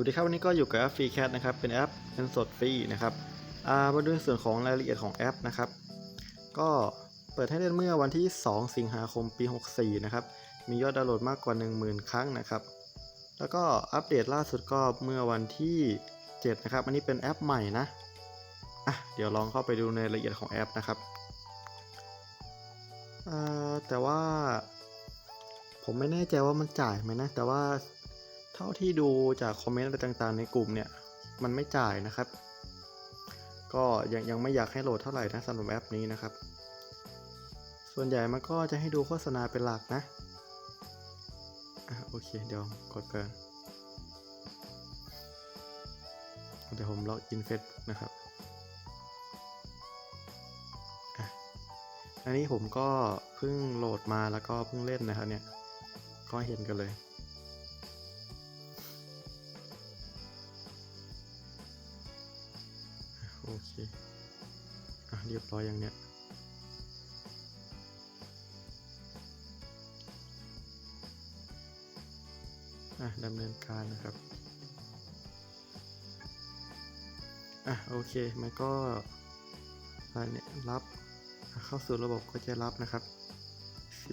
วัสดีครับวันนี้ก็อยู่กับแอปฟรีแคทนะครับเป็นแอปเงินสดฟรีนะครับอ่ามาดูในส่วนของรายละเอียดของแอปนะครับก็เปิดให้เล่นเมื่อวันที่ 2 สิงหาคมปี 64 นะครับมียอดดาวน์โหลดมากกว่า 10,000 ครั้งนะครับแล้วก็อัปเดตล่าสุดก็เมื่อวันที่ 7 นะครับอันนี้เป็นแอปใหม่นะอะเดี๋ยวลองเข้าไปดูในรายละเอียดของแอปนะครับอ่าแต่ว่าผมไม่แน่ใจว่ามันจ่ายไหมนะ แต่ว่า เท่าที่ดูจากคอมเมนต์อะไรต่างๆ ในกลุ่มเนี่ย มันไม่จ่ายนะครับ ก็ยังยังไม่อยากให้โหลดเท่าไหร่นะสำหรับแอปนี้นะครับ ส่วนใหญ่มันก็จะให้ดูโฆษณาเป็นหลักนะอะโอเค เดี๋ยวกดเกินเดี๋ยวผมล็อกอินเฟซนะครับอันนี้ผมก็เพิ่งโหลดมาแล้วก็เพิ่งเล่นนะครับเนี่ย ก็เห็นกันเลย โอเค อะเรียบร้อยอย่างเนี้ยอะดำเนินการนะครับ อะโอเค มันก็อันเนี้ยรับเข้าสู่ระบบก็จะรับนะครับ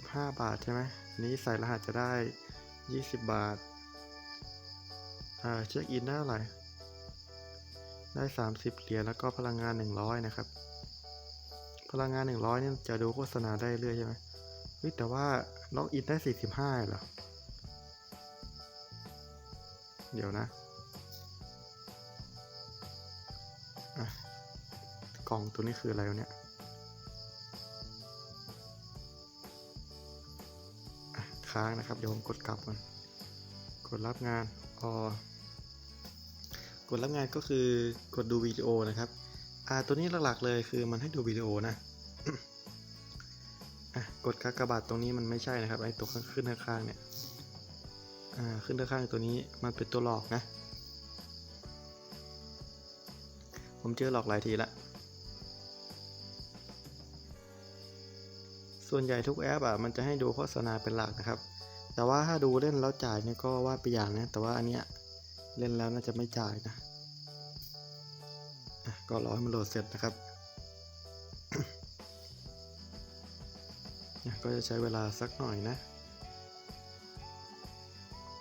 15 บาทใช่ไหมนนี้ใส่รหัสจะได้ 20 บาท อ่าเช็คอินได้เท่าไหร่ ได้ 30 เหรียญแล้วก็พลังงาน 100 นะครับ พลังงาน 100เนี่ยจะดูโฆษณาได้เรื่อยใช่ไหมเฮ้ยแต่ว่าล็อกอินได้ 45เหรอ เดี๋ยวนะะกล่องตัวนี้คืออะไรเนี่ยค้างนะครับ เดี๋ยวผมกดกลับก่อน กดรับงาน ออ กดรับงานก็คือกดดูวิดีโอนะครับ อ่า ตัวนี้หลักๆเลยคือมันให้ดูวิดีโอนะอะกดกากบาทตรงนี้มันไม่ใช่นะครับ ไอ้ตัวข้างขึ้นข้างๆเนี่ย อ่า ขึ้นข้างๆตัวนี้มันเป็นตัวหลอกนะ ผมเจอหลอกหลายทีละ ส่วนใหญ่ทุกแอปอะมันจะให้ดูโฆษณาเป็นหลักนะครับ แต่ว่าถ้าดูเล่นแล้วจ่ายเนี่ยก็ว่าไปอย่างนะ แต่ว่าอันเนี้ย เล่นแล้วน่าจะไม่จ่ายนะะก็รอให้มันโหลดเสร็จนะครับ ก็จะใช้เวลาสักหน่อยนะ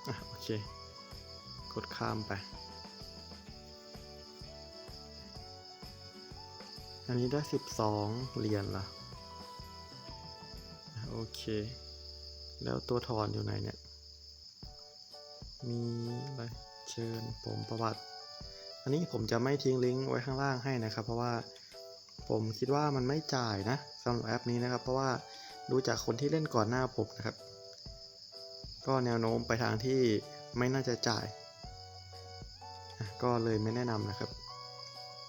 อะโอเค กดข้ามไป อันนี้ได้ 12 เหรียญเหรออะโอเค แล้วตัวถอนอยู่ไหนเนี่ย มีอะไร เชิญผมประวัติ อันนี้ผมจะไม่ทิ้งลิงก์ไว้ข้างล่างให้นะครับ เพราะว่าผมคิดว่ามันไม่จ่ายนะสำหรับแอปนี้นะครับ เพราะว่าดูจากคนที่เล่นก่อนหน้าผมนะครับ ก็แนวโน้มไปทางที่ไม่น่าจะจ่าย ก็เลยไม่แนะนำนะครับ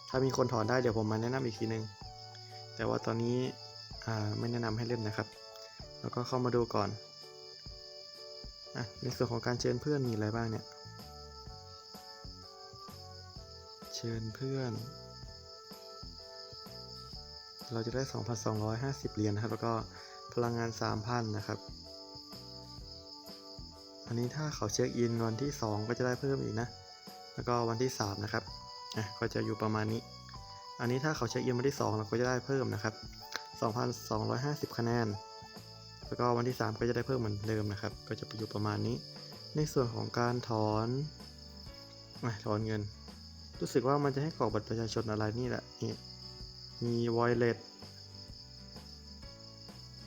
ถ้ามีคนถอนได้เดี๋ยวผมมาแนะนำอีกทีนึง แต่ว่าตอนนี้ไม่แนะนำให้เล่นนะครับ แล้วก็เข้ามาดูก่อนอในส่วนของการเชิญเพื่อนมีอะไรบ้างเนี่ย ชิญเพื่อน เราจะได้ 2,250 เหรียญนะครับ แล้วก็พลังงาน 3,000 นะครับ อันนี้ถ้าเขาเช็คอินวันที่ 2 ก็จะได้เพิ่มอีกนะ แล้วก็วันที่ 3 นะครับอะก็จะอยู่ประมาณนี้ อันนี้ถ้าเขาเช็คอินวันที่ 2 เราก็จะได้เพิ่มนะครับ 2,250 คะแนน แล้วก็วันที่ 3 ก็จะได้เพิ่มเหมือนเดิมนะครับ ก็จะไปอยู่ประมาณนี้ ในส่วนของการถอนอถอนเงิน รู้สึกว่ามันจะให้กรอกบัตรประชาชนอะไรนี่แหละนี่มี wallet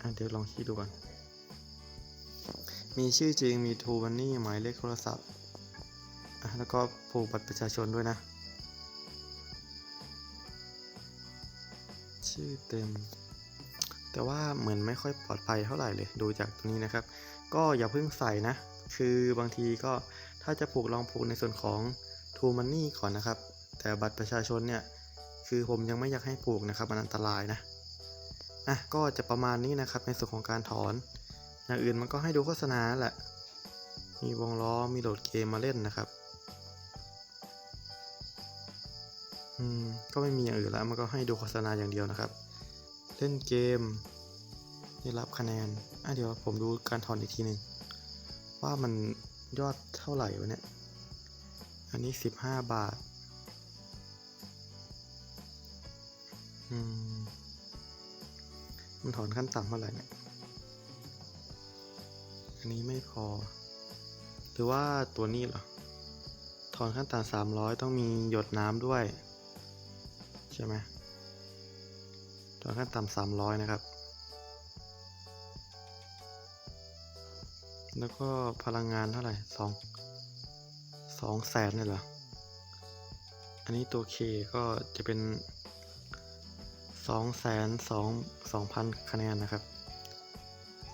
อะเดี๋ยวลองคิดดูก่อนมีชื่อจริงมี True Money หมายเลขโทรศัพท์อะแล้วก็ผูกบัตรประชาชนด้วยนะ ชื่อเต็ม แต่ว่าเหมือนไม่ค่อยปลอดภัยเท่าไหร่เลยดูจากตรงนี้นะครับ ก็อย่าเพิ่งใส่นะ คือบางทีก็ถ้าจะผูกลองผูกในส่วนของ True Money ก่อนนะครับ แต่บัตรประชาชนเนี่ยคือผมยังไม่อยากให้ผูกนะครับ มันอันตรายนะอะก็จะประมาณนี้นะครับในส่วนของการถอนอย่างอื่นมันก็ให้ดูโฆษณาแหละ มีวงล้อมีโหลดเกมมาเล่นนะครับอืมก็ไม่มีอย่างอื่นแล้วมันก็ให้ดูโฆษณาอย่างเดียวนะครับ เล่นเกมได้รับคะแนนอะเดี๋ยวผมดูการถอนอีกทีหนึ่งว่ามันยอดเท่าไหร่วะเนี่ย อันนี้สิบห้าบาท อืม มันถอนขั้นต่ำเท่าไหร่เนี่ย อันนี้ไม่พอ หรือว่าตัวนี้เหรอ ถอนขั้นต่ำสามร้อยต้องมีหยดน้ำด้วย ใช่ไหมถอนขั้นต่ำสามร้อยนะครับ แล้วก็พลังงานเท่าไหร่สอง สองแสนเลยเหรอ อันนี้ตัว K ก็จะเป็นสองแสนสองสองพันคะแนนนะครับ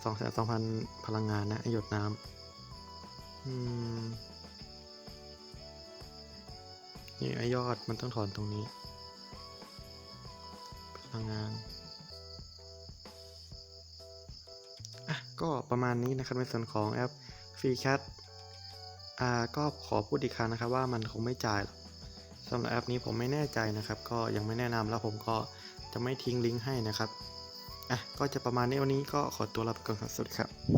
สองแสนสองพันพลังงานนะไอ้หยดน้ำอืมนี่ไอยอดมันต้องถอนตรงนี้ พลังงาน อะ ก็ประมาณนี้นะครับในส่วนของแอป f r e e c a t อ่าก็ขอพูดอีกครั้งนะครับว่ามันคงไม่จ่ายหรอกสำหรับแอปนี้ผมไม่แน่ใจนะครับ ก็ยังไม่แนะนำแล้วผมก็จะไม่ทิ้งลิงก์ให้นะครับอะก็จะประมาณนี้วันนี้ก็ขอตัวลาไปก่อนครับสวัสดีครับ